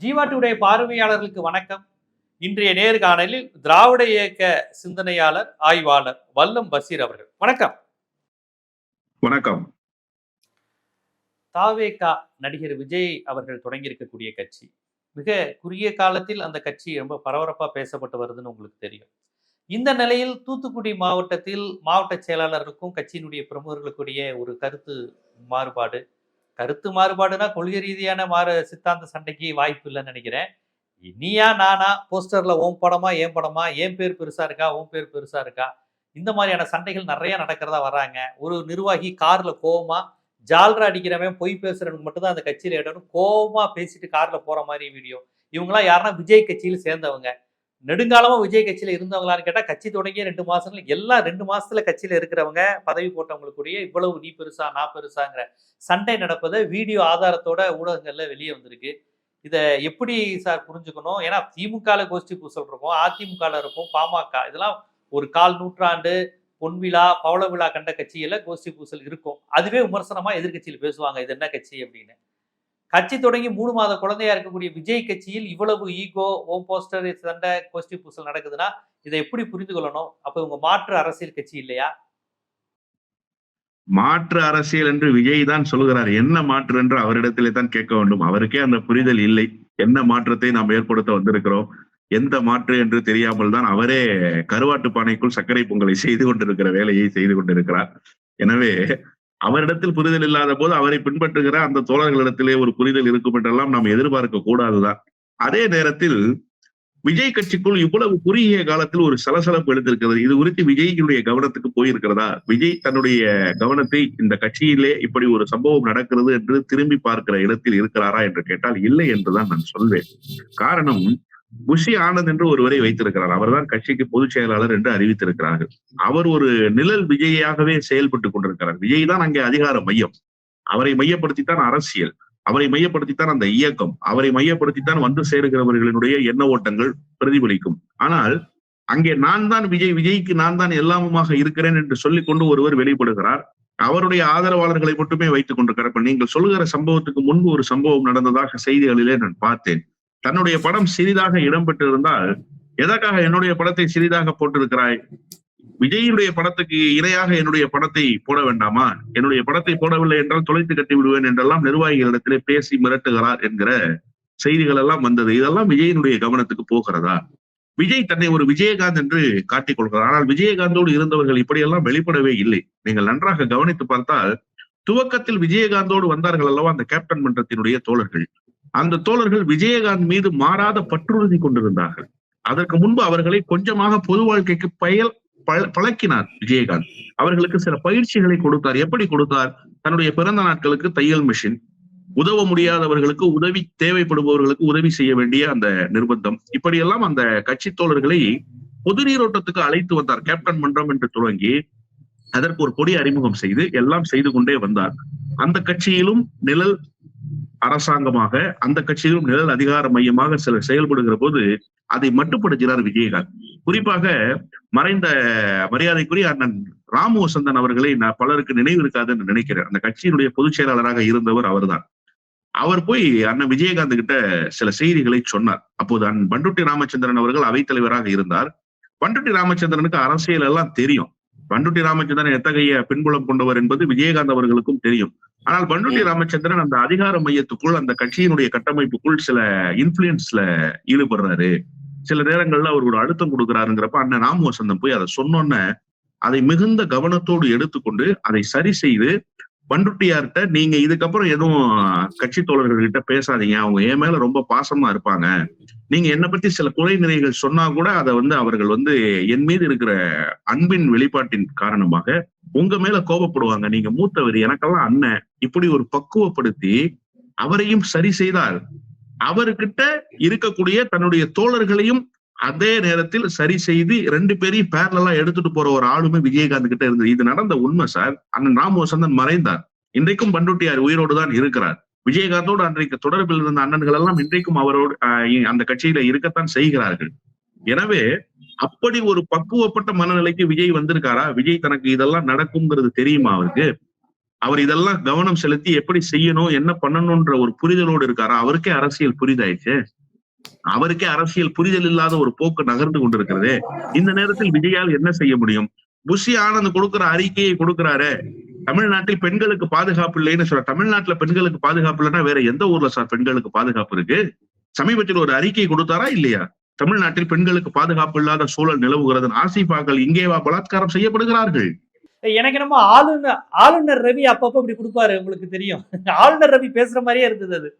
Jeeva today பார்வையாளர்களுக்கு வணக்கம். இன்றைய நேர்காணலில் திராவிட இயக்க சிந்தனையாளர் ஆய்வாளர் வல்லம் பசீர் அவர்கள். வணக்கம். வணக்கம். தாவேகா நடிகர் விஜய் அவர்கள் தொடங்கியிருக்கக்கூடிய கட்சி. மிக குறுகிய காலத்தில் அந்த கட்சி ரொம்ப பரபரப்பா பேசப்பட்டு வருதுன்னு உங்களுக்கு தெரியும். இந்த நிலையில் தூத்துக்குடி மாவட்டத்தில் மாவட்ட செயலாளர்களுக்கும் கட்சியினுடைய பிரமுகர்களுக்குடைய ஒரு கருத்து மாறுபாடு கருத்து மாறுபாடுனா கொள்கை ரீதியான மாறு சித்தாந்த சண்டைக்கு வாய்ப்பு இல்லைன்னு நினைக்கிறேன். நீயா நானா போஸ்டர்ல ஓம் படமா ஏன் படமா ஏன் பேர் பெருசா இருக்கா ஓம் பேர் பெருசா இருக்கா? இந்த மாதிரியான சண்டைகள் நிறைய நடக்கிறதா வராங்க. ஒரு நிர்வாகி கார்ல கோபமாக ஜால்ரா அடிக்கிறவன் பொய் பேசுறவனுக்கு மட்டும்தான் அந்த கட்சியில இடணும் கோபமாக பேசிட்டு கார்ல போற மாதிரி வீடியோ இவங்களாம் யாருன்னா விஜய் கட்சியில் சேர்ந்தவங்க. நெடுங்காலமா விஜய் கட்சியில இருந்தவங்களான்னு கேட்டா கட்சி தொடங்கிய ரெண்டு மாசத்துல எல்லாம் ரெண்டு மாசத்துல கட்சியில இருக்கிறவங்க பதவி போட்டவங்களுக்குரிய இவ்வளவு நீ பெருசா நான் பெருசாங்கிற சண்டை நடப்பதை வீடியோ ஆதாரத்தோட ஊடகங்கள்ல வெளியே வந்திருக்கு. இதை எப்படி சார் புரிஞ்சுக்கணும்? ஏன்னா திமுகவில் கோஷ்டி பூசல் இருக்கும் அதிமுகவில் இருக்கும் பாமக இதெல்லாம் ஒரு கால் நூற்றாண்டு பொன்விழா பவள விழா கண்ட கட்சியில கோஷ்டி பூசல் இருக்கும். அதுவே விமர்சனமா எதிர்கட்சியில் பேசுவாங்க இது என்ன கட்சி அப்படின்னு. கட்சி தொடங்கி மூணு மாத குழந்தையா இருக்கக்கூடிய விஜய் கட்சியில் இவ்வளவு ஈகோ ஓம் போஸ்டர் சண்டை கோஷ்டி பூசல் நடக்குதுன்னா இதை எப்படி புரிந்து கொள்ளணும்? அப்ப இவங்க மாற்று அரசியல் கட்சி இல்லையா? மாற்று அரசியல் என்று விஜய் தான் சொல்கிறார். என்ன மாற்று என்று அவரிடத்திலே தான் கேட்க வேண்டும். அவருக்கே அந்த புரிதல் இல்லை. என்ன மாற்றத்தை நாம் ஏற்படுத்த வந்திருக்கிறோம்? எந்த மாற்று என்று தெரியாமல் தான் அவரே கருவாட்டு பானைக்குள் சர்க்கரை பொங்கலை செய்து கொண்டிருக்கிற வேலையை செய்து கொண்டிருக்கிறார். எனவே அவரிடத்தில் புரிதல் இல்லாத போது அவரை பின்பற்றுகிற அந்த தோழர்களிடத்திலே ஒரு புரிதல் இருக்கும் என்றெல்லாம் நாம் எதிர்பார்க்க கூடாதுதான். அதே நேரத்தில் விஜய் கட்சிக்குள் இவ்வளவு குறுகிய காலத்தில் ஒரு சலசலப்பு எழுந்திருக்கிறது. இது குறித்து விஜய்களுடைய கவனத்துக்கு போயிருக்கிறதா? விஜய் தன்னுடைய கவனத்தை இந்த கட்சியிலே இப்படி ஒரு சம்பவம் நடக்கிறது என்று திரும்பி பார்க்கிற இடத்தில் இருக்கிறாரா என்று கேட்டால் இல்லை என்றுதான் நான் சொல்வேன். காரணம் குஷி ஆனந்த் என்று ஒருவரை வைத்திருக்கிறார். அவர்தான் கட்சிக்கு பொதுச் செயலாளர் என்று அறிவித்திருக்கிறார்கள். அவர் ஒரு நிழல் விஜயாகவே செயல்பட்டு கொண்டிருக்கிறார். விஜய் தான் அங்கே அதிகார மையம். அவரை மையப்படுத்தித்தான் அரசியல். அவரை மையப்படுத்தித்தான் அந்த இயக்கம். அவரை மையப்படுத்தித்தான் வந்து சேருகிறவர்களினுடைய எண்ண ஓட்டங்கள் பிரதிபலிக்கும். ஆனால் அங்கே நான் தான் விஜய் விஜய்க்கு நான் தான் எல்லாமுமாக இருக்கிறேன் என்று சொல்லிக் கொண்டு ஒருவர் வெளிப்படுகிறார். அவருடைய ஆதரவாளர்களை மட்டுமே வைத்துக் கொண்டிருக்கிறார். நீங்கள் சொல்லுகிற சம்பவத்துக்கு முன்பு ஒரு சம்பவம் நடந்ததாக செய்திகளிலே நான் பார்த்தேன். தன்னுடைய படம் சிறிதாக இடம்பெற்றிருந்தால் எதற்காக என்னுடைய படத்தை சிறிதாக போட்டிருக்கிறாய்? விஜயினுடைய படத்துக்கு இணையாக என்னுடைய படத்தை போட வேண்டாமா? என்னுடைய படத்தை போடவில்லை என்றால் தொலைத்து கட்டி விடுவேன் என்றெல்லாம் நிர்வாகிகளிடத்திலே பேசி மிரட்டுகிறார் என்கிற செய்திகள் எல்லாம் வந்தது. இதெல்லாம் விஜயினுடைய கவனத்துக்கு போகிறதா? விஜய் தன்னை ஒரு விஜயகாந்த் என்று காட்டிக் கொள்கிறார். ஆனால் விஜயகாந்தோடு இருந்தவர்கள் இப்படியெல்லாம் வெளிப்படவே இல்லை. நீங்கள் நன்றாக கவனித்து பார்த்தால் துவக்கத்தில் விஜயகாந்தோடு வந்தார்கள் அல்லவா அந்த கேப்டன் மன்றத்தினுடைய தோழர்கள்? அந்த தோழர்கள் விஜயகாந்த் மீது மாறாத பற்றுறுதி கொண்டிருந்தார்கள். அதற்கு முன்பு அவர்களை கொஞ்சமாக பொது வாழ்க்கைக்கு பயல் பழக்கினார் விஜயகாந்த். அவர்களுக்கு சில பயிற்சிகளை கொடுத்தார். எப்படி கொடுத்தார்? தன்னுடைய பிறந்த நாட்களுக்கு தையல் மிஷின் உதவ முடியாதவர்களுக்கு உதவி தேவைப்படுபவர்களுக்கு உதவி செய்ய வேண்டிய அந்த நிர்பந்தம். இப்படியெல்லாம் அந்த கட்சி தோழர்களை பொது நீரோட்டத்துக்கு அழைத்து வந்தார். கேப்டன் மன்றம் என்று துவங்கி அதற்கு ஒரு கொடி அறிமுகம் செய்து எல்லாம் செய்து கொண்டே வந்தார். அந்த கட்சியிலும் நிழல் அரசாங்கமாக அந்த கட்சியிலும் நிழல் அதிகார மையமாக சில செயல்படுகிற போது அதை மட்டுப்படுத்தினார் விஜயகாந்த். குறிப்பாக மறைந்த மரியாதைக்குரிய அண்ணன் ராமு வசந்தன் அவர்களை நான் பலருக்கு நினைவு இருக்காது என்று நினைக்கிறேன். அந்த கட்சியினுடைய பொதுச் செயலாளராக இருந்தவர் அவர்தான். அவர் போய் அண்ணன் விஜயகாந்த் கிட்ட சில செய்திகளை சொன்னார். அப்போது அண்ணன் பண்டுட்டி ராமச்சந்திரன் அவர்கள் அவைத்தலைவராக இருந்தார். பண்டுட்டி ராமச்சந்திரனுக்கு அரசியல் எல்லாம் தெரியும். பண்டுட்டி ராமச்சந்திரன் எத்தகைய பின்புலம் கொண்டவர் என்பது விஜயகாந்த் அவர்களுக்கும் தெரியும். ஆனால் பண்டுட்டி ராமச்சந்திரன் அந்த அதிகார மையத்துக்குள் அந்த கட்சியினுடைய கட்டமைப்புக்குள் சில இன்ஃபுளுன்ஸ்ல ஈடுபடுறாரு. சில நேரங்கள்ல அவர் ஒரு அழுத்தம் கொடுக்குறாருங்கிறப்ப அண்ணன் ராம வசந்தம் போய் அதை சொன்னோன்ன அதை மிகுந்த கவனத்தோடு எடுத்துக்கொண்டு அதை சரி செய்து பண்டுட்டியார்கிட்ட நீங்க இதுக்கப்புறம் எதுவும் கட்சி தோழர்கள்கிட்ட பேசாதீங்க அவங்க என் மேல ரொம்ப பாசமா இருப்பாங்க நீங்க என்னை பத்தி சில குறை நிறைகள் சொன்னா கூட அதை வந்து அவர்கள் வந்து என் மீது இருக்கிற அன்பின் வெளிப்பாட்டின் காரணமாக உங்க மேல கோபப்படுவாங்க. நீங்க மூத்தவர் எனக்கெல்லாம் அண்ணன். இப்படி ஒரு பக்குவப்படுத்தி அவரையும் சரி செய்தால் அவர்கிட்ட இருக்கக்கூடிய தன்னுடைய தோழர்களையும் அதே நேரத்தில் சரி செய்து ரெண்டு பேரையும் பேரலா எடுத்துட்டு போற ஒரு ஆளுமே விஜயகாந்த் கிட்ட இருந்தது. இது நடந்த உண்மை சார். அண்ணன் ராமவசந்தன் மறைந்தார். இன்றைக்கும் பண்டுட்டியார் உயிரோடு தான் இருக்கிறார். விஜயகாந்தோடு அன்றைக்கு தொடர்பில் இருந்த அண்ணன்கள் எல்லாம் இன்றைக்கும் அவரோடு அந்த கட்சியில இருக்கத்தான் செய்கிறார்கள். எனவே அப்படி ஒரு பக்குவப்பட்ட மனநிலைக்கு விஜய் வந்திருக்காரா? விஜய் தனக்கு இதெல்லாம் நடக்குங்கிறது தெரியுமா அவருக்கு? அவர் இதெல்லாம் கவனம் செலுத்தி எப்படி செய்யணும் என்ன பண்ணணும்ன்ற ஒரு புரிதலோடு இருக்காரா? அவருக்கே அரசியல் புரிதாயிடுச்சு. அவருக்கே அரசியல் புரிதல் இல்லாத ஒரு போக்கு நகர்ந்து கொண்டிருக்கிறது. இந்த நேரத்தில் விஜயால் என்ன செய்ய முடியும்? புஷி ஆனந்த் கொடுக்கிற அறிக்கையை கொடுக்கிறாரு. தமிழ்நாட்டில் பெண்களுக்கு பாதுகாப்பு இல்லைன்னு சொல்ற தமிழ்நாட்டுல பெண்களுக்கு பாதுகாப்பு இல்லைன்னா வேற எந்த ஊர்ல சார் பெண்களுக்கு பாதுகாப்பு இருக்கு? சமீபத்தில் ஒரு அறிக்கை கொடுத்தாரா இல்லையா? தமிழ்நாட்டில் பெண்களுக்கு பாதுகாப்பு இல்லாத சூழல் நிலவுகிறது ஆசிபாக்கள் இங்கேவா பலாத்காரம் செய்யப்படுகிறார்கள். எனக்கு என்னமோ ஆளுநர் ஆளுநர் ரவி அப்பப்ப இப்படி கொடுப்பாரு உங்களுக்கு தெரியும். ஆளுநர் ரவி பேசுற மாதிரியே இருந்தது அது.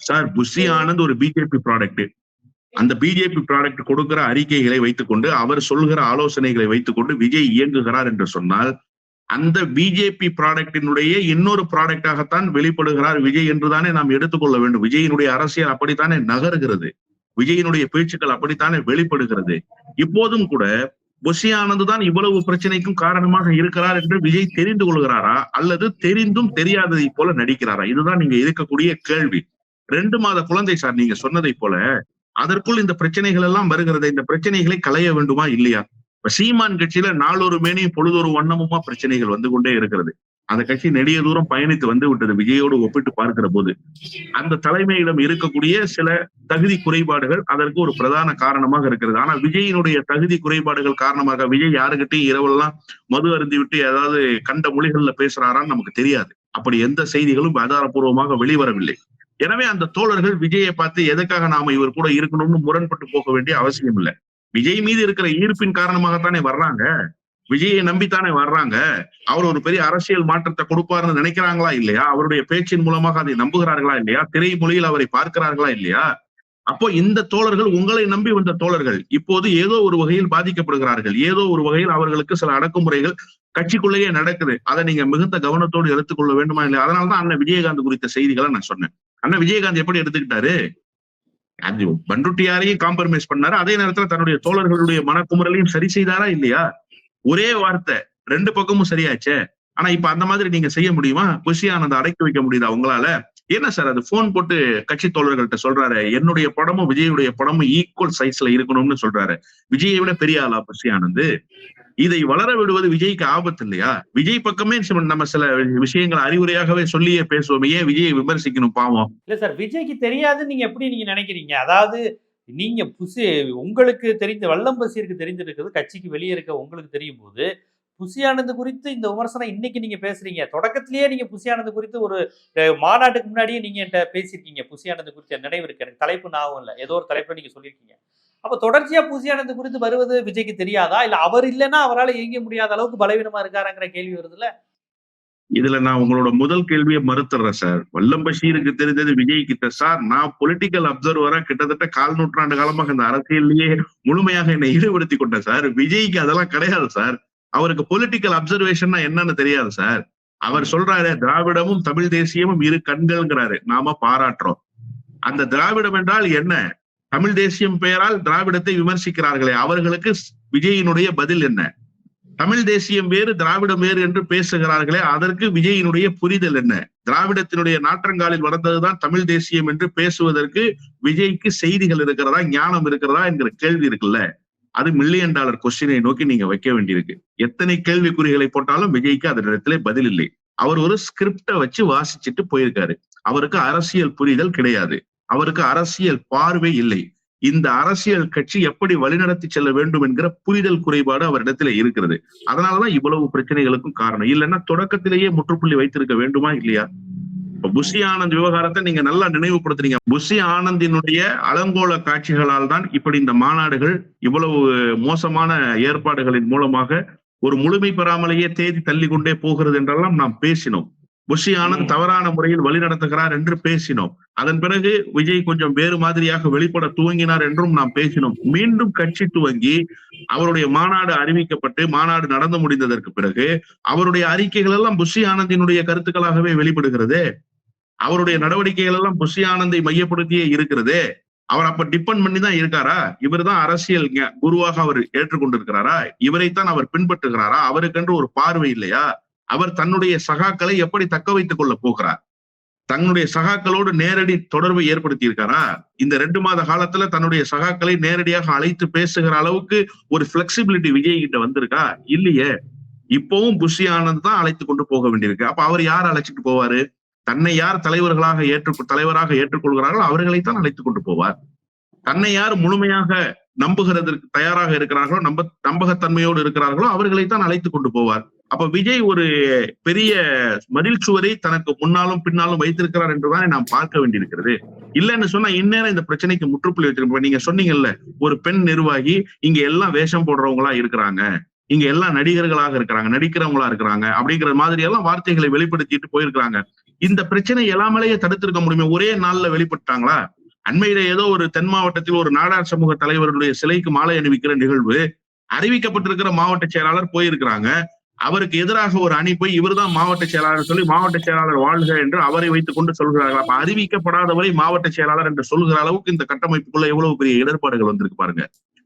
சார் புஷி ஆனந்த் ஒரு பிஜேபி ப்ராடக்ட் அந்த பிஜேபி ப்ராடக்ட் கொடுக்கிற அறிக்கைகளை வைத்துக்கொண்டு அவர் சொல்கிற ஆலோசனைகளை வைத்துக்கொண்டு விஜய் இயங்குகிறார் என்று சொன்னால் அந்த பிஜேபி ப்ராடக்டினுடைய இன்னொரு ப்ராடக்டாகத்தான் வெளிப்படுகிறார் விஜய் என்றுதானே நாம் எடுத்துக்கொள்ள வேண்டும். விஜயினுடைய அரசியல் அப்படித்தானே நகருகிறது. விஜயினுடைய பேச்சுக்கள் அப்படித்தானே வெளிப்படுகிறது. இப்போதும் கூட புஷி தான் இவ்வளவு பிரச்சனைக்கும் காரணமாக இருக்கிறார் என்று விஜய் தெரிந்து கொள்கிறாரா? அல்லது தெரிந்தும் தெரியாததை போல நடிக்கிறாரா? இதுதான் நீங்க இருக்கக்கூடிய கேள்வி. ரெண்டு மாத குழந்தை சார் நீங்க சொன்னதை போல அதற்குள் இந்த பிரச்சனைகள் எல்லாம் வருகிறது இந்த பிரச்சனைகளை களைய வேண்டுமா இல்லையா? இப்ப சீமான் கட்சியில நாளொரு மேனியும் பொழுதொரு வண்ணமுமா பிரச்சனைகள் வந்து கொண்டே இருக்கிறது. அந்த கட்சி நெடிய தூரம் பயணித்து வந்து விட்டது. விஜயோடு ஒப்பிட்டு பார்க்கிற போது அந்த தலைமையிடம் இருக்கக்கூடிய சில தகுதி குறைபாடுகள் அதற்கு ஒரு பிரதான காரணமாக இருக்கிறது. ஆனா விஜயினுடைய தகுதி குறைபாடுகள் காரணமாக விஜய் யாருக்கிட்டையும் இரவெல்லாம் மது அருந்தி விட்டு ஏதாவது கண்ட மொழிகள்ல பேசுறாரான்னு நமக்கு தெரியாது. அப்படி எந்த செய்திகளும் ஆதாரபூர்வமாக வெளிவரவில்லை. எனவே அந்த தோழர்கள் விஜயை பார்த்து எதுக்காக நாம இவர் கூட இருக்கணும்னு முரண்பட்டு போக வேண்டிய அவசியம் இல்லை விஜய் மீது இருக்கிற ஈர்ப்பின் காரணமாகத்தானே வர்றாங்க? விஜயை நம்பித்தானே வர்றாங்க? அவர் ஒரு பெரிய அரசியல் மாற்றத்தை கொடுப்பாருன்னு நினைக்கிறாங்களா இல்லையா? அவருடைய பேச்சின் மூலமாக அதை நம்புகிறார்களா இல்லையா? திரைமொழியில் அவரை பார்க்கிறார்களா இல்லையா? அப்போ இந்த தோழர்கள் உங்களை நம்பி வந்த தோழர்கள் இப்போது ஏதோ ஒரு வகையில் பாதிக்கப்படுகிறார்கள். ஏதோ ஒரு வகையில் அவர்களுக்கு சில அடக்குமுறைகள் கட்சிக்குள்ளேயே நடக்குது. அதை நீங்க மிகுந்த கவனத்தோடு எடுத்துக்கொள்ள வேண்டுமா இல்லையா? அதனாலதான் அண்ணன் விஜயகாந்த் குறித்த செய்திகளை நான் சொன்னேன். அண்ணன் விஜயகாந்த் எப்படி எடுத்துக்கிட்டாரு? அது பண்ருட்டியாரையும் காம்ப்ரமைஸ் பண்ணாரு. அதே நேரத்துல தன்னுடைய தோழர்களுடைய மனக்குமுறலையும் சரி செய்தாரா இல்லையா? ஒரே வார்த்தை ரெண்டு பக்கமும் சரியாச்சே? ஆனா இப்ப அந்த மாதிரி நீங்க செய்ய முடியுமா? குஷியானந்த ஆனந்த வைக்க முடியுதா உங்களால? என்ன சார் அது போன் போட்டு கட்சி தோழர்கள்ட்ட சொல்றாரு? என்னுடைய படமும் விஜயுடைய படமும் ஈக்குவல் சைஸ்ல இருக்கணும்னு சொல்றாரு. விஜயை விட பெரிய ஆளா பசி ஆனந்து இதை வளர விடுவது விஜய்க்கு ஆபத்து இல்லையா? விஜய் பக்கமே நம்ம சில விஷயங்களை அறிவுரையாகவே சொல்லியே பேசுவோம். ஏன் விஜயை விமர்சிக்கணும் பாவம்? இல்ல சார் விஜய்க்கு தெரியாதுன்னு நீங்க எப்படி நீங்க நினைக்கிறீங்க? அதாவது நீங்க புசி உங்களுக்கு தெரிந்த வல்லம் பசீருக்கு தெரிஞ்சிருக்கிறது கட்சிக்கு வெளியே இருக்க உங்களுக்கு தெரியும் போது புசியானது குறித்து இந்த விமர்சனம் இன்னைக்கு நீங்க பேசுறீங்க. தொடக்கத்திலேயே நீங்க புசியானது குறித்து ஒரு மாநாட்டுக்கு முன்னாடியே நீங்க என்கிட்ட பேசியிருக்கீங்க. புசியானது குறித்து நினைவு இருக்கு. எனக்கு தலைப்பு ஞாபகம் இல்லை. ஏதோ ஒரு தலைப்புல நீங்க சொல்லியிருக்கீங்க. அப்ப தொடர்ச்சியா புசி குறித்து வருவது விஜய்க்கு தெரியாதா? இல்ல அவர் இல்லைன்னா அவரால் இயங்க முடியாத அளவுக்கு பலவீனமா இருக்காருங்கிற கேள்வி வருதுல்ல? இதுல நான் உங்களோட முதல் கேள்வியை மறுத்துறேன் சார். வல்லம் பஷீருக்கு தெரிஞ்சது விஜய் கிட்ட சார் நான் பொலிட்டிக்கல் அப்சர்வரா கிட்டத்தட்ட கால் நூற்றாண்டு காலமாக இந்த அரசியல்லையே முழுமையாக என்னை ஈடுபடுத்தி கொண்டேன் சார். விஜய்க்கு அதெல்லாம் கிடையாது சார். அவருக்கு பொலிட்டிக்கல் அப்சர்வேஷன்னா என்னன்னு தெரியாது சார் அவர் சொல்றாரு திராவிடமும் தமிழ் தேசியமும் இரு கண்கள்ங்கிறாரு. நாம பாராட்டுறோம். அந்த திராவிடம் என்றால் என்ன? தமிழ் தேசியம் பெயரால் திராவிடத்தை விமர்சிக்கிறார்களே அவர்களுக்கு விஜயினுடைய பதில் என்ன? தமிழ் தேசியம் வேறு திராவிடம் வேறு என்று பேசுகிறார்களே அதற்கு விஜயினுடைய புரிதல் என்ன? திராவிடத்தினுடைய நாற்றங்காலில் வளர்ந்ததுதான் தமிழ் தேசியம் என்று பேசுவதற்கு விஜய்க்கு செய்திகள் இருக்கிறதா ஞானம் இருக்கிறதா என்கிற கேள்வி இருக்குல்ல? அது மில்லியன் டாலர் கொஸ்டினை நோக்கி நீங்க வைக்க வேண்டியிருக்கு. எத்தனை கேள்விக்குறிகளை போட்டாலும் விஜய்க்கு அதனிடத்திலே பதில் இல்லை. அவர் ஒரு ஸ்கிரிப்டை வச்சு வாசிச்சுட்டு போயிருக்காரு. அவருக்கு அரசியல் புரிதல் கிடையாது. அவருக்கு அரசியல் பார்வை இல்லை. இந்த அரசியல் கட்சி எப்படி வழிநடத்தி செல்ல வேண்டும் என்கிற புரிதல் குறைபாடு அவரிடத்துல இருக்கிறது. அதனாலதான் இவ்வளவு பிரச்சனைகளுக்கும் காரணம். இல்லைன்னா தொடக்கத்திலேயே முற்றுப்புள்ளி வைத்திருக்க வேண்டுமா இல்லையா? புஷி ஆனந்த் விவகாரத்தை நீங்க நல்லா நினைவுபடுத்துறீங்க. புஷி ஆனந்தினுடைய அலங்கோல காட்சிகளால் தான் இப்படி இந்த மாநாடுகள் இவ்வளவு மோசமான ஏற்பாடுகளின் மூலமாக ஒரு முழுமை பெறாமலேயே தேதி தள்ளி கொண்டே போகிறது என்றெல்லாம் நாம் பேசினோம். புஷி ஆனந்த் தவறான முறையில் வழி நடத்துகிறார் என்று பேசினோம். அதன் பிறகு விஜய் கொஞ்சம் வேறு மாதிரியாக வெளிப்பட துவங்கினார் என்றும் நாம் பேசினோம். மீண்டும் கட்சி துவங்கி அவருடைய மாநாடு அறிவிக்கப்பட்டு மாநாடு நடந்து முடிந்ததற்கு பிறகு அவருடைய அறிக்கைகள் எல்லாம் புஷி ஆனந்தினுடைய கருத்துக்களாகவே வெளிப்படுகிறது. அவருடைய நடவடிக்கைகள் எல்லாம் புஷி ஆனந்தை மையப்படுத்தியே இருக்கிறது. அவர் அப்ப டிபெண்ட் பண்ணி தான் இருக்காரா? இவர் தான் அரசியல் குருவாக அவர் ஏற்றுக்கொண்டிருக்கிறாரா? இவரைத்தான் அவர் பின்பற்றுகிறாரா? அவருக்கென்று ஒரு பார்வை இல்லையா? அவர் தன்னுடைய சகாக்களை எப்படி தக்க வைத்துக் கொள்ள போகிறார்? தன்னுடைய சகாக்களோடு நேரடி தொடர்பை ஏற்படுத்தி இருக்காரா இந்த ரெண்டு மாத காலத்துல தன்னுடைய சகாக்களை நேரடியாக அழைத்து பேசுகிற அளவுக்கு ஒரு பிளெக்சிபிலிட்டி விஜய் கிட்ட வந்திருக்கா? இல்லையே. இப்பவும் புஷி ஆனந்த் தான் அழைத்து கொண்டு போக வேண்டியிருக்கு. அப்ப அவர் யார் அழைச்சிட்டு போவாரு? தன்னை யார் தலைவர்களாக ஏற்று தலைவராக ஏற்றுக்கொள்கிறார்களோ அவர்களைத்தான் அழைத்துக் கொண்டு போவார். தன்னை யார் முழுமையாக நம்புகிறதற்கு தயாராக இருக்கிறார்களோ நம்ப நம்பகத்தன்மையோடு இருக்கிறார்களோ அவர்களைத்தான் அழைத்து கொண்டு போவார். அப்ப விஜய் ஒரு பெரிய மதில் சுவரை தனக்கு முன்னாலும் பின்னாலும் வைத்திருக்கிறார் என்றுதான் நாம் பார்க்க வேண்டியிருக்கிறது. இல்லைன்னு சொன்னா இந்நேரம் இந்த பிரச்சனைக்கு முற்றுப்புள்ளி வச்சிருப்போம். நீங்க சொன்னீங்கல்ல ஒரு பெண் நிர்வாகி இங்க எல்லாம் வேஷம் போடுறவங்களா இருக்கிறாங்க. இங்க எல்லாம் நடிகர்களாக இருக்கிறாங்க நடிக்கிறவங்களா இருக்கிறாங்க அப்படிங்கிற மாதிரி எல்லாம் வார்த்தைகளை வெளிப்படுத்திட்டு போயிருக்கிறாங்க. இந்த பிரச்சனை எல்லாமேலேயே தடுத்திருக்க முடியுமே? ஒரே நாள்ல வெளிப்பட்டாங்களா? அண்மையில ஏதோ ஒரு தென் மாவட்டத்தில் ஒரு நாடார் சமூக தலைவர்களுடைய சிலைக்கு மாலை அணிவிக்கிற நிகழ்வு அறிவிக்கப்பட்டிருக்கிற மாவட்ட செயலாளர் போயிருக்கிறாங்க. அவருக்கு எதிராக ஒரு அணி போய் இவர்தான் மாவட்ட செயலாளர் சொல்லி மாவட்ட செயலாளர் வாழ்க என்று அவரை வைத்துக் கொண்டு சொல்கிறார்கள்? அப்ப அறிவிக்கப்படாதவரை மாவட்ட செயலாளர் என்று சொல்கிற அளவுக்கு இந்த கட்டமைப்புக்குள்ள எவ்வளவு பெரிய இடர்பாடுகள் வந்திருக்கு பாருங்க.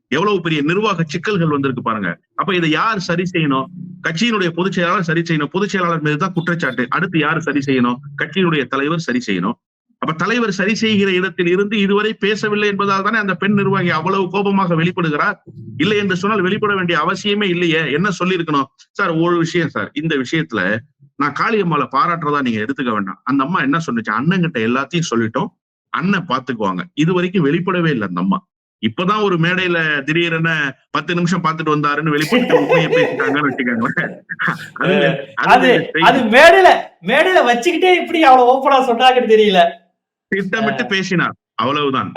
எவ்வளவு பெரிய நிர்வாக சிக்கல்கள் வந்திருக்கு பாருங்க. அப்ப இதை யார் சரி செய்யணும்? கட்சியினுடைய பொதுச் செயலாளர் சரி செய்யணும். பொதுச் செயலாளர் மீது தான் குற்றச்சாட்டு. அடுத்து யார் சரி செய்யணும்? கட்சியினுடைய தலைவர் சரி செய்யணும். அப்ப தலைவர் சரி செய்கிற இடத்தில் இருந்து இதுவரை பேசவில்லை என்பதால் தானே அந்த பெண் நிர்வாகி அவ்வளவு கோபமாக வெளிப்படுகிறார்? இல்லை என்று சொன்னால் வெளிப்பட வேண்டிய அவசியமே இல்லையே. என்ன சொல்லியிருக்கணும்? சார் ஒரு விஷயம் சார். இந்த விஷயத்துல நான் காளியம்மாவை பாராட்டுறதா நீங்க எடுத்துக்க வேண்டாம். அந்த அம்மா என்ன சொன்னுச்சு? அண்ணன்கிட்ட எல்லாத்தையும் சொல்லிட்டோம். அண்ணன் பாத்துக்குவாங்க இது வரைக்கும் வெளிப்படவே இல்லை அந்த அம்மா. இப்பதான் ஒரு மேடையில திடீரென பத்து நிமிஷம் பார்த்துட்டு வந்தாருன்னு வெளிப்பட்டு உண்மையை பேசிட்டாங்கன்னு வச்சுக்கோங்களேன். அது அது மேடையில மேடையில வச்சுக்கிட்டே இப்படி அவ்வளவு ஓப்பனா சொன்னாங்கன்னு தெரியல. திட்டமிட்டு பேசினார். அவ்வளவுதான்.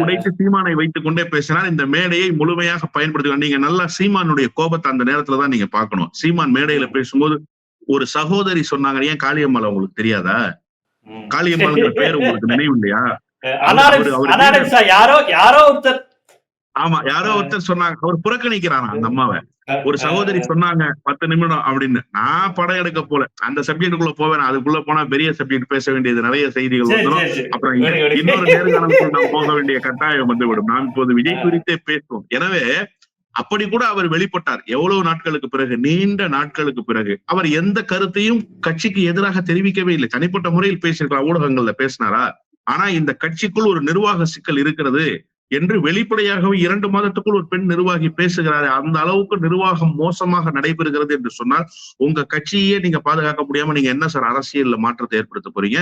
உடைத்து சீமானை வைத்துக் கொண்டே பேசினார். இந்த மேடையை முழுமையாக பயன்படுத்தி நீங்க நல்லா சீமானுடைய கோபத்தை அந்த நேரத்துல தான் நீங்க பார்க்கணும். சீமான் மேடையில பேசும்போது ஒரு சகோதரி சொன்னாங்க. ஏன் காளியம்மாள் உங்களுக்கு தெரியாதா. காளியம்மாள்ங்கிற பேர் உங்களுக்கு நினைவு இல்லையா யாரோ யாரோ ஒருத்தர் ஆமா யாரோ ஒருத்தர் சொன்னாங்க. அவர் புறக்கணிக்கிறானா? அந்த அம்மாவை. ஒரு சகோதரி சொன்னாங்க பத்து நிமிடம் அப்படின்னு. நான் படம் எடுக்க போல. அந்த சப்ஜெக்டுக்குள்ள போவேன். அதுக்குள்ள போனா பெரிய சப்ஜெக்ட் பேச வேண்டியது நிறைய செய்திகள் வந்துடும். அப்புறம். இன்னொரு நேர்காணலுக்கு நாம் போக வேண்டிய கட்டாயம் வந்துவிடும். நாம் இப்போது விஜய் குறித்தே பேசுவோம். எனவே அப்படி கூட அவர் வெளிப்பட்டார். எவ்வளவு நாட்களுக்கு பிறகு? நீண்ட நாட்களுக்கு பிறகு. அவர் எந்த கருத்தையும் கட்சிக்கு எதிராக தெரிவிக்கவே இல்லை. தனிப்பட்ட முறையில் பேசியிருக்கிறார் ஊடகங்கள்ல பேசினாரா? ஆனா இந்த கட்சிக்குள் ஒரு நிர்வாக சிக்கல் இருக்கிறது என்று வெளிப்படையாகவே இரண்டு மாதத்துக்குள் ஒரு பெண் நிர்வாகி பேசுகிறாரு அந்த அளவுக்கு நிர்வாகம் மோசமாக நடைபெறுகிறது என்று சொன்னால் உங்க கட்சியே நீங்க பாதுகாக்க முடியாம நீங்க என்ன சார் அரசியல்ல மாற்றத்தை ஏற்படுத்த போறீங்க?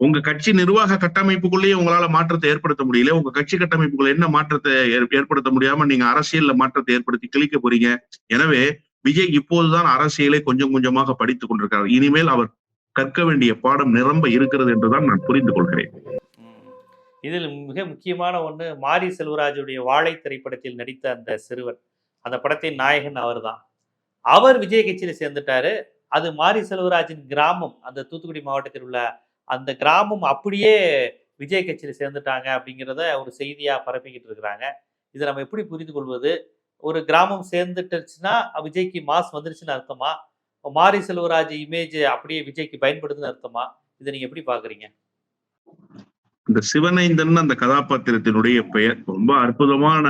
உங்க கட்சி நிர்வாக கட்டமைப்புக்குள்ளேயே உங்களால மாற்றத்தை ஏற்படுத்த முடியல. உங்க கட்சி கட்டமைப்புக்குள்ள என்ன மாற்றத்தை ஏற்படுத்த முடியாம நீங்க அரசியல்ல மாற்றத்தை ஏற்படுத்தி கிழிக்க போறீங்க? எனவே விஜய் இப்போதுதான் அரசியலை கொஞ்சம் கொஞ்சமாக படித்துக் கொண்டிருக்கிறார். இனிமேல் அவர் கற்க வேண்டிய பாடம் நிரம்ப இருக்கிறது என்றுதான் நான் புரிந்து கொள்கிறேன். இதில் மிக முக்கியமான ஒண்ணு மாரி செல்வராஜுடைய வாழை திரைப்படத்தில் நடித்த அந்த சிறுவன் அந்த படத்தின் நாயகன் அவர்தான். அவர் விஜய் கட்சியில சேர்ந்துட்டாரு. அது மாரி செல்வராஜின் கிராமம் அந்த தூத்துக்குடி மாவட்டத்தில் உள்ள அந்த கிராமம் அப்படியே விஜய் கட்சியில சேர்ந்துட்டாங்க அப்படிங்கிறத ஒரு செய்தியா பரப்பிக்கிட்டு இருக்கிறாங்க. இதை நம்ம எப்படி புரிந்து கொள்வது? ஒரு கிராமம் சேர்ந்துட்டுச்சுன்னா விஜய்க்கு மாஸ் வந்துருச்சுன்னு அர்த்தமா? மாரி செல்வராஜ் இமேஜ் அப்படியே விஜய்க்கு பயன்படுதுன்னு அர்த்தமா? இதை நீங்க எப்படி பாக்குறீங்க இந்த சிவனைந்தன் அந்த கதாபாத்திரத்தினுடைய பெயர் ரொம்ப அற்புதமான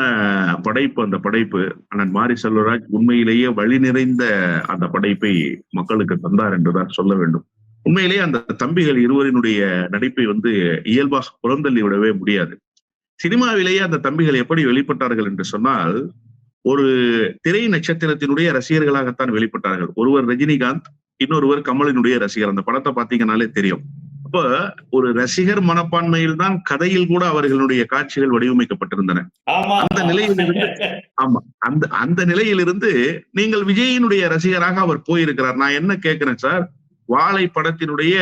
படைப்பு அந்த படைப்பு. அண்ணன் மாரி செல்வராஜ் உண்மையிலேயே வழி நிறைந்த அந்த படைப்பை மக்களுக்கு தந்தார் என்றுதான் சொல்ல வேண்டும். உண்மையிலேயே அந்த தம்பிகள் இருவரினுடைய நடிப்பை வந்து இயல்பாக புறந்தள்ளி விடவே முடியாது. சினிமாவிலேயே அந்த தம்பிகள் எப்படி வெளிப்பட்டார்கள் என்று சொன்னால் ஒரு திரை நட்சத்திரத்தினுடைய ரசிகர்களாகத்தான் வெளிப்பட்டார்கள். ஒருவர் ரஜினிகாந்த் இன்னொருவர் கமலினுடைய ரசிகர். அந்த படத்தை பார்த்தீங்கன்னாலே தெரியும். அப்ப ஒரு ரசிகர் மனப்பான்மையில் தான் கதையில் கூட அவர்களுடைய காட்சிகள் வடிவமைக்கப்பட்டிருந்தன. அந்த நிலையிலிருந்து ஆமா. அந்த அந்த நிலையிலிருந்து நீங்கள் விஜயினுடைய ரசிகராக அவர் போயிருக்கிறார். நான் என்ன கேட்கிறேன் சார்? வாழை படத்தினுடைய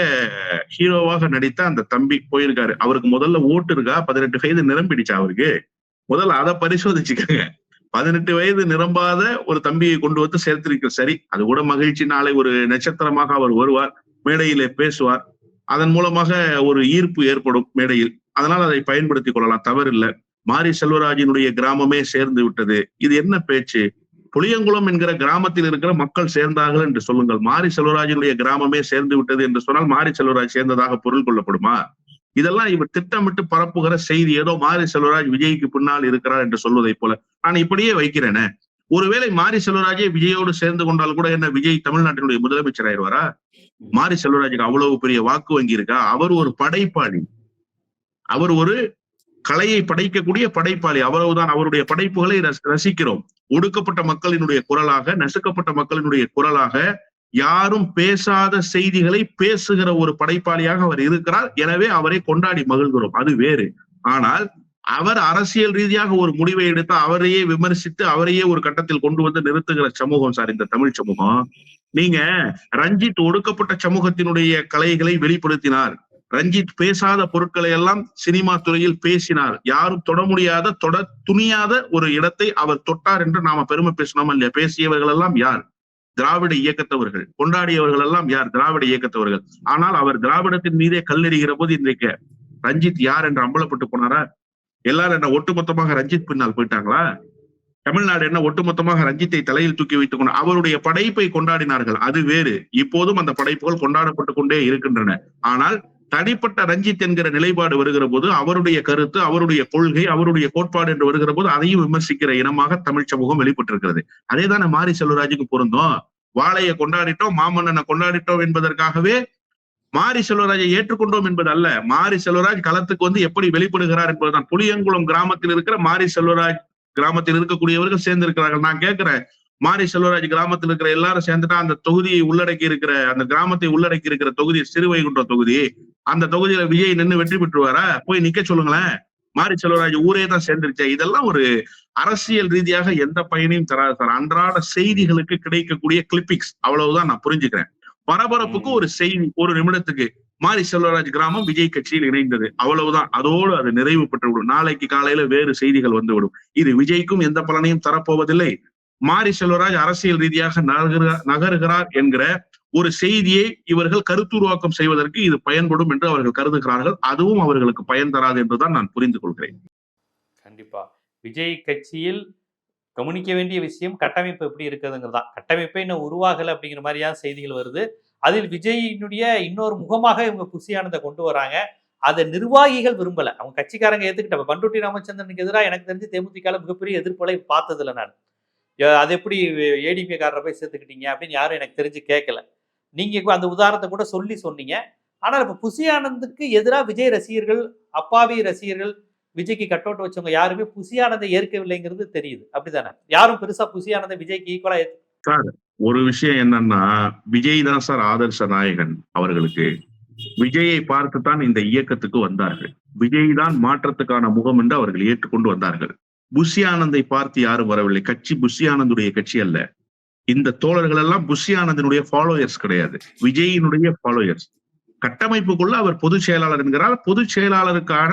ஹீரோவாக நடித்த அந்த தம்பி போயிருக்காரு. அவருக்கு முதல்ல ஓட்டு இருக்கா? பதினெட்டு வயது நிரம்பிடுச்சா அவருக்கு? முதல்ல அதை பரிசோதிச்சுக்கங்க. பதினெட்டு வயது நிரம்பாத ஒரு தம்பியை கொண்டு வந்து சேர்த்திருக்கிற சரி அது கூட மகிழ்ச்சி. நாளை ஒரு நட்சத்திரமாக அவர் வருவார் மேடையிலே பேசுவார். அதன் மூலமாக ஒரு ஈர்ப்பு ஏற்படும் மேடையில். அதனால் அதை பயன்படுத்திக் கொள்ளலாம் தவறில்லை. மாரி செல்வராஜினுடைய கிராமமே சேர்ந்து விட்டது. இது என்ன பேச்சு? புளியங்குளம் என்கிற கிராமத்தில் இருக்கிற மக்கள் சேர்ந்தார்கள் என்று சொல்லுங்கள். மாரி செல்வராஜினுடைய கிராமமே சேர்ந்து விட்டது என்று சொன்னால் மாரி செல்வராஜ் சேர்ந்ததாக பொருள் கொள்ளப்படுமா? இதெல்லாம் இவர் திட்டமிட்டு பரப்புகிற செய்தி. ஏதோ மாரி செல்வராஜ் விஜய்க்கு பின்னால் இருக்கிறார் என்று சொல்வதை போல. நான் இப்படியே வைக்கிறேனே. ஒருவேளை மாரி செல்வராஜே விஜயோடு சேர்ந்து கொண்டால் கூட என்ன விஜய் தமிழ்நாட்டினுடைய முதலமைச்சர் ஆயிடுவாரா மாரி செல்வராஜுக்கு அவ்வளவு பெரிய வாக்கு வங்கி இருக்கா அவர் ஒரு படைப்பாளி. அவர் ஒரு கலையை படைக்கக்கூடிய படைப்பாளி. அவ்வளவுதான் அவருடைய படைப்புகளை ரசி- ரசிக்கிறோம். ஒடுக்கப்பட்ட மக்களினுடைய குரலாக நசுக்கப்பட்ட மக்களினுடைய குரலாக யாரும் பேசாத செய்திகளை பேசுகிற ஒரு படைப்பாளியாக அவர் இருக்கிறார். எனவே அவரை கொண்டாடி மகிழ்கிறோம். அது வேறு. ஆனால் அவர் அரசியல் ரீதியாக ஒரு முடிவை எடுத்து அவரையே விமர்சித்து அவரையே ஒரு கட்டத்தில் கொண்டு வந்து நிறுத்துகிற சமூகம் சார் இந்த தமிழ் சமூகம். நீங்க ரஞ்சித் ஒடுக்கப்பட்ட சமூகத்தினுடைய கலைகளை வெளிப்படுத்தினார். ரஞ்சித் பேசாத பொருட்களை எல்லாம் சினிமா துறையில் பேசினார். யாரும் தொட முடியாத தொட துணியாத ஒரு இடத்தை அவர் தொட்டார் என்று நாம பெருமை பேசினோம் இல்லையா? பேசியவர்கள் எல்லாம் யார்? திராவிட இயக்கத்தவர்கள் கொண்டாடியவர்கள் எல்லாம் யார்? திராவிட இயக்கத்தவர்கள். ஆனால் அவர் திராவிடத்தின் மீதே கல்லெறிகிற போது இன்றைக்கு ரஞ்சித் யார் என்று அம்பலப்பட்டு போனாரா? எல்லாரும் என்ன ஒட்டுமொத்தமாக ரஞ்சித் பின்னால் போயிட்டாங்களா? தமிழ்நாடு என்ன ஒட்டுமொத்தமாக ரஞ்சித்தை தலையில் தூக்கி வைத்துக் கொண்டு அவருடைய படைப்பை கொண்டாடினார்கள். அது வேறு. இப்போதும் அந்த படைப்புகள் கொண்டாடப்பட்டு கொண்டே இருக்கின்றன. ஆனால் தனிப்பட்ட ரஞ்சித் என்கிற நிலைப்பாடு வருகிற போது அவருடைய கருத்து அவருடைய கொள்கை அவருடைய கோட்பாடு என்று வருகிற போது அதையும் விமர்சிக்கிற இனமாக தமிழ் சமூகம் வெளிப்பட்டிருக்கிறது. அதே தானே மாரி செல்வராஜுக்கு பொருந்தோம்? வாழையை கொண்டாடிட்டோம் மாமன்னனை கொண்டாடிட்டோம் என்பதற்காகவே மாரி செல்வராஜை ஏற்றுக்கொண்டோம் என்பது அல்ல. மாரி செல்வராஜ் களத்துக்கு வந்து எப்படி வெளிப்படுகிறார் என்பதுதான். புளியங்குளம் கிராமத்தில் இருக்கிற மாரி செல்வராஜ் கிராமத்தில் இருக்கக்கூடியவர்கள் சேர்ந்திருக்கிறார்கள். நான் கேட்கிறேன் மாரி செல்வராஜ் கிராமத்தில் இருக்கிற எல்லாரும் சேர்ந்துட்டா அந்த தொகுதியை உள்ளடக்கி இருக்கிற அந்த கிராமத்தை உள்ளடக்கி இருக்கிற தொகுதி சிறுவைகுன்ற தொகுதி அந்த தொகுதியில விஜய் நின்று வெற்றி பெற்றுவாரா? போய் நிக்க சொல்லுங்களேன். மாரி செல்வராஜ் ஊரே தான் சேர்ந்துருச்சே. இதெல்லாம் ஒரு அரசியல் ரீதியாக எந்த பயனையும் தராது சார். அன்றாட செய்திகளுக்கு கிடைக்கக்கூடிய கிளிப்பிக்ஸ் அவ்வளவுதான் நான் புரிஞ்சுக்கிறேன். பரபரப்புக்கு ஒரு செய்தி ஒரு நிமிடத்துக்கு மாரி செல்வராஜ் கிராமம் விஜய் கட்சியில் இணைந்தது. அவ்வளவுதான். அதோடு அது நிறைவு பெற்று விடும் நாளைக்கு காலையில வேறு செய்திகள் வந்துவிடும். இது விஜய்க்கும் எந்த பலனையும் தரப்போவதில்லை. மாரி செல்வராஜ் அரசியல் ரீதியாக நகருகிறார் நகருகிறார் என்கிற ஒரு செய்தியை இவர்கள் கருத்துருவாக்கம் செய்வதற்கு இது பயன்படும் என்று அவர்கள் கருதுகிறார்கள். அதுவும் அவர்களுக்கு பயன் தராது என்றுதான் நான் புரிந்து கொள்கிறேன். கண்டிப்பா. விஜய் கட்சியில் கவனிக்க வேண்டிய விஷயம் கட்டமைப்பு எப்படி இருக்குதுங்கிறது தான் கட்டமைப்பே இன்னும் உருவாகலை அப்படிங்கிற மாதிரியான செய்திகள் வருது. அதில் விஜயினுடைய இன்னொரு முகமாக இவங்க குசியானதை கொண்டு வராங்க. அதை நிர்வாகிகள் விரும்பல. அவங்க கட்சிக்காரங்க ஏற்றுக்கிட்ட பண்ருட்டி ராமச்சந்திரனுக்கு எதிராக எனக்கு தெரிஞ்சு தேமுதிகால மிகப்பெரிய எதிர்ப்பலை பார்த்ததில்ல நான். அது எப்படி ஏடிபி காரரை போய் சேர்த்துக்கிட்டீங்க அப்படின்னு யாரும் எனக்கு தெரிஞ்சு கேட்கல நீங்கள் அந்த உதாரணத்தை கூட சொல்லி சொன்னீங்க. ஆனால் இப்போ புசியானந்துக்கு எதிராக விஜய் ரசிகர்கள் அப்பாவி ரசிகர்கள் விஜய்க்கு கட் அவுட் வச்சவங்க யாருமே புசியானதை ஏற்கவில்லைங்கிறது தெரியுது. அப்படிதானே? யாரும் பெருசா புசியானதை விஜய்க்கு ஈக்குவலா ஒரு விஷயம் என்னன்னா விஜய் தான் சார் ஆதர்ச நாயகன் அவர்களுக்கு. விஜயை பார்த்துத்தான் இந்த இயக்கத்துக்கு வந்தார்கள். விஜய் தான் மாற்றத்துக்கான முகம் என்று அவர்கள் ஏற்றுக்கொண்டு வந்தார்கள். புஷி ஆனந்தை பார்த்து யாரும் வரவில்லை. கட்சி புஷி ஆனந்துடைய கட்சி அல்ல. இந்த தோழர்கள் எல்லாம் புஷி ஆனந்தினுடைய ஃபாலோயர்ஸ் கிடையாது. விஜயினுடைய ஃபாலோயர்ஸ் கட்டமைப்புக்குள்ள அவர் பொதுச் செயலாளர் என்கிறார். பொதுச் செயலாளருக்கான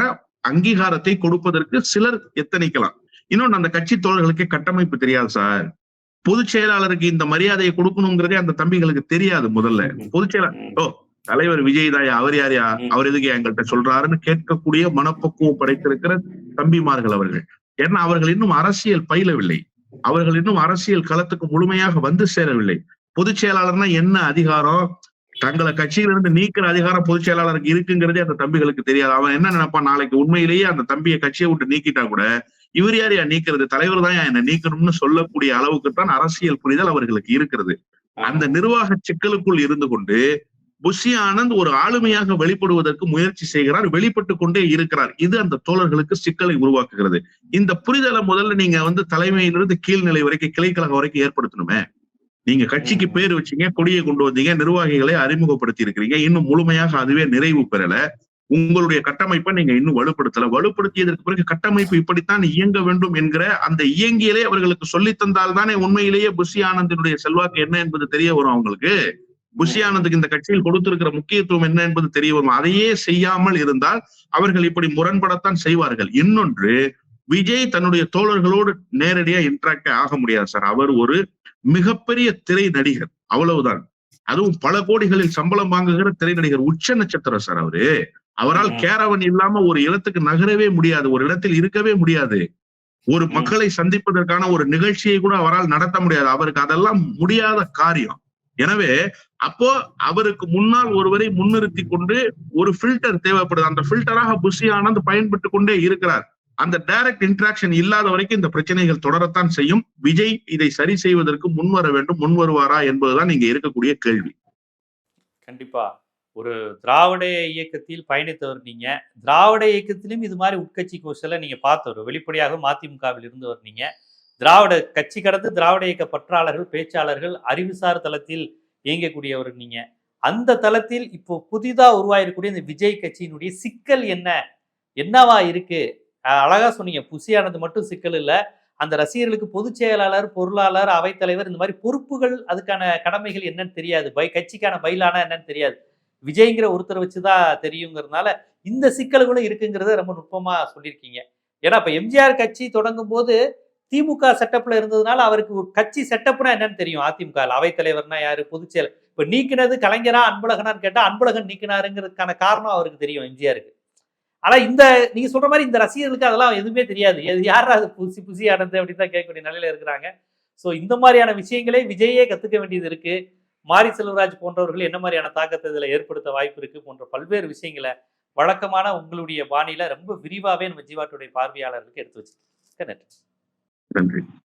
அங்கீகாரத்தை கொடுப்பதற்கு சிலர் எத்தனைக்கலாம். இன்னொன்று அந்த கட்சி தோழர்களுக்கு கட்டமைப்பு தெரியாது சார். பொதுச் செயலாளருக்கு இந்த மரியாதையை கொடுக்கணுங்கிறதே அந்த தம்பிகளுக்கு தெரியாது முதல்ல. பொதுச் செயலாளர் ஓ தலைவர் விஜய் தாயா அவர் யாரையா அவர் எதுக்கு எங்கள்கிட்ட சொல்றாருன்னு கேட்கக்கூடிய மனப்பக்குவம் படைத்திருக்கிற தம்பிமார்கள் அவர்கள். ஏன்னா அவர்கள் இன்னும் அரசியல் பயிலவில்லை. அவர்கள் இன்னும் அரசியல் களத்துக்கு முழுமையாக வந்து சேரவில்லை. பொதுச் செயலாளர்னா என்ன அதிகாரம்? தங்களை கட்சியிலிருந்து நீக்கிற அதிகாரம் பொதுச் செயலாளருக்கு இருக்குங்கிறதே அந்த தம்பிகளுக்கு தெரியாது. அவன் என்ன நினைப்பான்? நாளைக்கு உண்மையிலேயே அந்த தம்பியை கட்சியை விட்டு நீக்கிட்டா கூட இவர் யார் யா நீக்கிறது? தலைவர் தான் என்ன நீக்கணும்னு சொல்லக்கூடிய அளவுக்கு தான் அரசியல் புரிதல் அவர்களுக்கு இருக்கிறது. அந்த நிர்வாக சிக்கலுக்குள் இருந்து கொண்டு புஷி ஆனந்த் ஒரு ஆளுமையாக வெளிப்படுவதற்கு முயற்சி செய்கிறார். வெளிப்பட்டு கொண்டே இருக்கிறார். இது அந்த தோழர்களுக்கு சிக்கலை உருவாக்குகிறது. இந்த புரிதலை முதல்ல நீங்க வந்து தலைமையிலிருந்து கீழ்நிலை வரைக்கும் கிளைக்கழகம் வரைக்கும் ஏற்படுத்தணுமே. நீங்க கட்சிக்கு பேர் வச்சீங்க கொடியை கொண்டு வந்தீங்க நிர்வாகிகளை அறிமுகப்படுத்தி இருக்கிறீங்க இன்னும் முழுமையாக அதுவே நிறைவு பெறல. உங்களுடைய கட்டமைப்பை நீங்க இன்னும் வலுப்படுத்தல. வலுப்படுத்தியதற்கு பிறகு கட்டமைப்பு இப்படித்தான் இயங்க வேண்டும் என்கிற அந்த இயங்கியலே அவர்களுக்கு சொல்லி தந்தால் தானே உண்மையிலேயே புஷி ஆனந்தினுடைய செல்வாக்கு என்ன என்பது தெரிய வரும் அவங்களுக்கு. புஷி ஆனந்துக்கு இந்த கட்சியில் கொடுத்திருக்கிற முக்கியத்துவம் என்ன என்பது தெரிய வரும். அதையே செய்யாமல் இருந்தால் அவர்கள் இப்படி முரண்படத்தான் செய்வார்கள். இன்னொன்று விஜய் தன்னுடைய தோழர்களோடு நேரடியா இன்டராக்ட் ஆக முடியாது சார். அவர் ஒரு மிகப்பெரிய திரை நடிகர் அவ்வளவுதான். அதுவும் பல கோடிகளில் சம்பளம் வாங்குகிற திரை நடிகர் உச்ச நட்சத்திரம் சார் அவரு. அவரால் கேரவன் இல்லாம ஒரு இடத்துக்கு நகரவே முடியாது ஒரு இடத்தில் இருக்கவே முடியாது. ஒரு மக்களை சந்திப்பதற்கான ஒரு நிகழ்ச்சியை கூட அவரால் நடத்த முடியாது. அவருக்கு அதெல்லாம் முடியாத காரியம். எனவே அப்போ அவருக்கு முன்னால் ஒருவரை முன்னிறுத்தி கொண்டு ஒரு ஃபில்டர் தேவைப்படுது. அந்த ஃபில்டராக புஷி ஆனந்த் பயன்பட்டு கொண்டே இருக்கிறார். அந்த டைரக்ட் இன்ட்ராக்ஷன் இல்லாத வரைக்கும் இந்த பிரச்சனைகள் தொடரத்தான் செய்யும். விஜய் இதை சரி செய்வதற்கு முன்வர வேண்டும் முன் வருவாரா என்பதுதான் இங்க இருக்கக்கூடிய கேள்வி. கண்டிப்பா. ஒரு திராவிட இயக்கத்தில் பயணித்தவர் நீங்க திராவிட இயக்கத்திலும் இது மாதிரி உட்கட்சி கோஷலை நீங்க பார்த்தவர் வெளிப்படையாக மதிமுகவில் இருந்தவர் நீங்க. திராவிட கட்சி கடந்து திராவிட இயக்க பற்றாளர்கள் பேச்சாளர்கள் அறிவுசார் தளத்தில் இயங்கக்கூடியவர் நீங்க. அந்த தளத்தில் இப்போ புதிதா உருவாயிருக்கக்கூடிய இந்த விஜய் கட்சியினுடைய சிக்கல் என்ன? என்னவா இருக்கு? அழகா சொன்னீங்க. புசியானது மட்டும் சிக்கல் இல்ல. அந்த ரசிகர்களுக்கு பொதுச் செயலாளர் பொருளாளர் அவைத்தலைவர் இந்த மாதிரி பொறுப்புகள் அதுக்கான கடமைகள் என்னன்னு தெரியாது. பை கட்சிக்கான பயிலானா என்னன்னு தெரியாது. விஜய்ங்கிற ஒருத்தரை வச்சுதான் தெரியுங்கிறதுனால இந்த சிக்கல்களும் இருக்குங்கிறத ரொம்ப நுட்பமா சொல்லியிருக்கீங்க. ஏன்னா இப்ப எம்ஜிஆர் கட்சி தொடங்கும் போது திமுக செட்டப்ல இருந்ததுனால அவருக்கு ஒரு கட்சி செட்டப்னா என்னன்னு தெரியும். அதிமுக அவைத்தலைவர்னா யாரு? பொதுச் செயலர். இப்ப நீக்கினது கலைஞரா அன்பழகனான்னு கேட்டா அன்பழகன் நீக்கினாருங்கிறதுக்கான காரணம் அவருக்கு தெரியும் எம்ஜிஆருக்கு. ஆனா இந்த நீங்க சொல்ற மாதிரி இந்த ரசிகர்களுக்கு அதெல்லாம் எதுவுமே தெரியாது. எது யார் அது புசி புசி ஆனது அப்படின்னு தான் கேட்கக்கூடிய நிலையில இருக்கிறாங்க. ஸோ இந்த மாதிரியான விஷயங்களே விஜயே கத்துக்க வேண்டியது இருக்கு. மாரி செல்வராஜ் போன்றவர்கள் என்ன மாதிரியான தாக்கத்தை இதில் ஏற்படுத்த வாய்ப்பு இருக்கு போன்ற பல்வேறு விஷயங்களை வழக்கமான உங்களுடைய பாணியில ரொம்ப விரிவாகவே நம்ம ஜீவாட்டுடைய பார்வையாளர்களுக்கு எடுத்து வச்சு நன்றி. நன்றி.